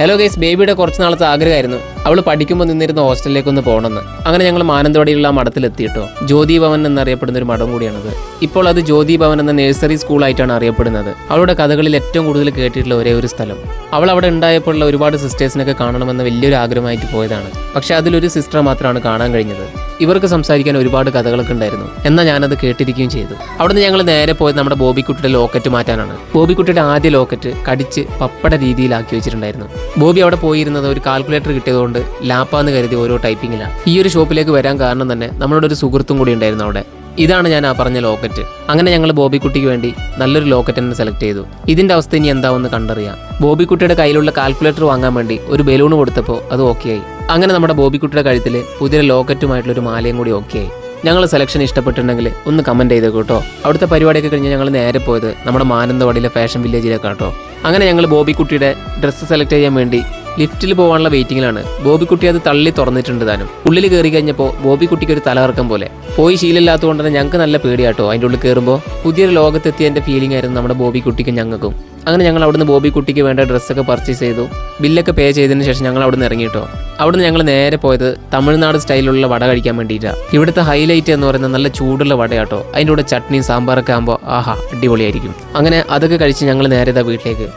Hello guys ബേബിയുടെ കുറച്ച് നാളത്തെ ആഗ്രഹമായിരുന്നു. അവൾ പഠിക്കുമ്പോൾ നിന്നിരുന്ന ഹോസ്റ്റലിലേക്ക് ഒന്ന് പോകണമെന്ന് അങ്ങനെ ഞങ്ങൾ മാനന്തവാടിയിലുള്ള മഠത്തിലെത്തിയിട്ടോ. ജ്യോതി ഭവൻ എന്നറിയപ്പെടുന്ന ഒരു മഠം കൂടിയാണത്. ഇപ്പോൾ അത് ജ്യോതി ഭവൻ എന്ന നഴ്സറി സ്കൂളായിട്ടാണ് അറിയപ്പെടുന്നത്. അവളുടെ കഥകളിൽ ഏറ്റവും കൂടുതൽ കേട്ടിട്ടുള്ള ഒരേ ഒരു സ്ഥലം. അവൾ അവിടെ ഉണ്ടായപ്പോഴുള്ള ഒരുപാട് സിസ്റ്റേഴ്സിനൊക്കെ കാണണമെന്ന വലിയൊരു ആഗ്രഹമായിട്ട് പോയതാണ്. പക്ഷെ അതിലൊരു സിസ്റ്റർ മാത്രമാണ് കാണാൻ കഴിഞ്ഞത്. ഇവർക്ക് സംസാരിക്കാൻ ഒരുപാട് കഥകളൊക്കെ ഉണ്ടായിരുന്നു. എന്നാൽ ഞാനത് കേട്ടിരിക്കുകയും ചെയ്തു. അവിടുന്ന് ഞങ്ങൾ നേരെ പോയത് നമ്മുടെ ബോബിക്കുട്ടിയുടെ ലോക്കറ്റ് മാറ്റാനാണ്. ബോബിക്കുട്ടിയുടെ ആദ്യ ലോക്കറ്റ് കടിച്ച് പപ്പട രീതിയിലാക്കി വെച്ചിട്ടുണ്ടായിരുന്നു. ബോബി അവിടെ പോയിരുന്നത് ഒരു കാൽക്കുലേറ്റർ കിട്ടിയതുകൊണ്ട് ലാപ്പാന്ന് കരുതി ഓരോ ടൈപ്പിങ്ങിലാണ് ഈ ഒരു ഷോപ്പിലേക്ക് വരാൻ കാരണം തന്നെ നമ്മളോട് ഒരു സുഹൃത്തും കൂടി ഉണ്ടായിരുന്നു അവിടെ. ഇതാണ് ഞാൻ ആ പറഞ്ഞ ലോക്കറ്റ് അങ്ങനെ ഞങ്ങൾ ബോബിക്കുട്ടിക്ക് വേണ്ടി നല്ലൊരു ലോക്കറ്റ് തന്നെ സെലക്ട് ചെയ്തു. ഇതിന്റെ അവസ്ഥ ഇനി എന്താവെന്ന് കണ്ടറിയാം. ബോബിക്കുട്ടിയുടെ കയ്യിലുള്ള കാൽക്കുലേറ്റർ വാങ്ങാൻ വേണ്ടി ഒരു ബലൂൺ കൊടുത്തപ്പോൾ അത് ഓക്കെ ആയി. അങ്ങനെ നമ്മുടെ ബോബിക്കുട്ടിയുടെ കഴുത്തിൽ പുതിയ ലോക്കറ്റുമായിട്ടുള്ള ഒരു മാലയും കൂടി ഓക്കെ ആയി. ഞങ്ങൾ സെലക്ഷൻ ഇഷ്ടപ്പെട്ടിട്ടുണ്ടെങ്കിൽ ഒന്ന് കമന്റ് ചെയ്തേക്കൂ കേട്ടോ. അവിടുത്തെ പരിപാടിയൊക്കെ കഴിഞ്ഞ് ഞങ്ങൾ നേരെ പോയത് നമ്മുടെ മാനന്തവാടിയിലെ ഫാഷൻ വില്ലേജിലേക്കാട്ടോ അങ്ങനെ ഞങ്ങൾ ബോബിക്കുട്ടിയുടെ ഡ്രസ്സ് സെലക്ട് ചെയ്യാൻ വേണ്ടി ലിഫ്റ്റിൽ പോകാനുള്ള വെയിറ്റിംഗിലാണ് ബോബിക്കുട്ടി അത് തള്ളി തുറന്നിട്ടുണ്ട് താനും. ഉള്ളിൽ കയറി കഴിഞ്ഞപ്പോൾ ബോബിക്കുട്ടിക്ക് ഒരു തലകറക്കം പോലെ. പോയി ശീലമില്ലാത്തതുകൊണ്ട് തന്നെ ഞങ്ങൾക്ക് നല്ല പേടിയാട്ടോ അതിന്റെ ഉള്ളിൽ കയറുമ്പോൾ പുതിയൊരു ലോകത്തെത്തിയതിന്റെ ഫീലിംഗ് ആയിരുന്നു നമ്മുടെ ബോബിക്കുട്ടിക്കും ഞങ്ങൾക്കും. അങ്ങനെ ഞങ്ങൾ അവിടുന്ന് ബോബിക്കുട്ടിക്ക് വേണ്ട ഡ്രസ്സൊക്കെ പർച്ചേസ് ചെയ്തു. ബില്ലൊക്കെ പേ ചെയ്തതിന് ശേഷം ഞങ്ങൾ അവിടുന്ന് ഇറങ്ങിയിട്ടോ അവിടുന്ന് ഞങ്ങൾ നേരെ പോയത് തമിഴ്നാട് സ്റ്റൈലിലുള്ള വട കഴിക്കാൻ വേണ്ടിയിട്ടാണ് ഇവിടുത്തെ ഹൈലൈറ്റ് എന്ന് പറയുന്നത് നല്ല ചൂടുള്ള വടയാട്ടോ. അതിന്റെ കൂടെ ചട്നിയും സാമ്പാറൊക്കെ ആകുമ്പോൾ ആഹാ അടിപൊളിയായിരിക്കും. അങ്ങനെ അതൊക്കെ കഴിച്ച് ഞങ്ങൾ നേരെ വീട്ടിലേക്ക്.